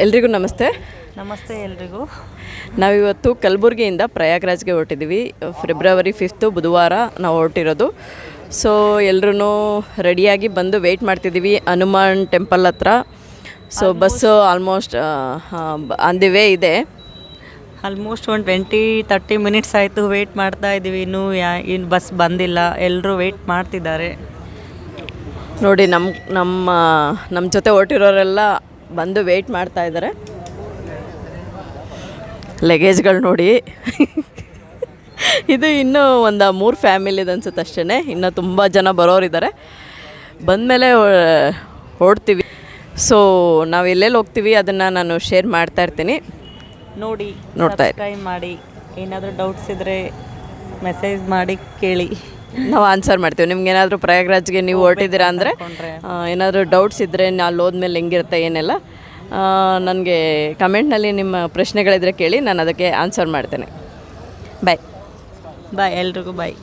ಎಲ್ರಿಗೂ ನಮಸ್ತೆ. ನಮಸ್ತೆ ಎಲ್ರಿಗೂ. ನಾವಿವತ್ತು ಕಲಬುರಗಿಯಿಂದ ಪ್ರಯಾಗ್ರಾಜ್ಗೆ ಹೊರಟಿದ್ದೀವಿ ಫೆಬ್ರವರಿ ಫಿಫ್ತು ಬುಧವಾರ ನಾವು ಹೊರಟಿರೋದು. ಸೊ ಎಲ್ಲರೂ ರೆಡಿಯಾಗಿ ಬಂದು ವೆಯ್ಟ್ ಮಾಡ್ತಿದ್ದೀವಿ ಹನುಮಾನ್ ಟೆಂಪಲ್ ಹತ್ರ. So bus almost on the way ಇದೆ. ಆಲ್ಮೋಸ್ಟ್ ಒಂದು ಟ್ವೆಂಟಿ ತರ್ಟಿ ಮಿನಿಟ್ಸ್ ಆಯಿತು ವೆಯ್ಟ್ ಮಾಡ್ತಾ ಇದ್ದೀವಿ ಇನ್ನೂ ಯಾ ಇನ್ನು ಬಸ್ ಬಂದಿಲ್ಲ. ಎಲ್ಲರೂ ವೆಯ್ಟ್ ಮಾಡ್ತಿದ್ದಾರೆ. ನೋಡಿ ನಮ್ಮ ನಮ್ಮ ನಮ್ಮ ಜೊತೆ ಹೊರಟಿರೋರೆಲ್ಲ ಬಂದು ವೇಟ್ ಮಾಡ್ತಾ ಇದ್ದಾರೆ ಲಗೇಜ್ಗಳು ನೋಡಿ. ಇದು ಇನ್ನೂ ಒಂದು ಮೂರು ಫ್ಯಾಮಿಲಿದು ಅನ್ಸುತ್ತೆ ಅಷ್ಟೇ ಇನ್ನೂ ತುಂಬ ಜನ ಬರೋರಿದ್ದಾರೆ ಬಂದಮೇಲೆ ಹೊಡ್ತೀವಿ ಸೊ ನಾವು ಎಲ್ಲೆಲ್ಲಿ ಹೋಗ್ತೀವಿ ಅದನ್ನು ನಾನು ಶೇರ್ ಮಾಡ್ತಾ ಇರ್ತೀನಿ. ನೋಡಿ ನೋಡ್ತಾ ಮಾಡಿ. ಏನಾದರೂ ಡೌಟ್ಸ್ ಇದ್ದರೆ ಮೆಸೇಜ್ ಮಾಡಿ ಕೇಳಿ. ನಾವು ಆನ್ಸರ್ ಮಾಡ್ತೀವಿ. ನಿಮ್ಗೆ ಏನಾದರೂ ಪ್ರಯಾಗ್ರಾಜ್ಗೆ ನೀವು ಹೊರಟಿದ್ದೀರಾ ಅಂದರೆ ಏನಾದರೂ ಡೌಟ್ಸ್ ಇದ್ದರೆ ಅಲ್ಲಿ ಹೋದ್ಮೇಲೆ ಹೆಂಗಿರುತ್ತೆ ಏನೆಲ್ಲ ನನಗೆ ಕಮೆಂಟ್ನಲ್ಲಿ ನಿಮ್ಮ ಪ್ರಶ್ನೆಗಳಿದ್ರೆ ಕೇಳಿ ನಾನು ಅದಕ್ಕೆ ಆನ್ಸರ್ ಮಾಡ್ತೇನೆ. ಬಾಯ್ ಬಾಯ್ ಎಲ್ರಿಗೂ ಬಾಯ್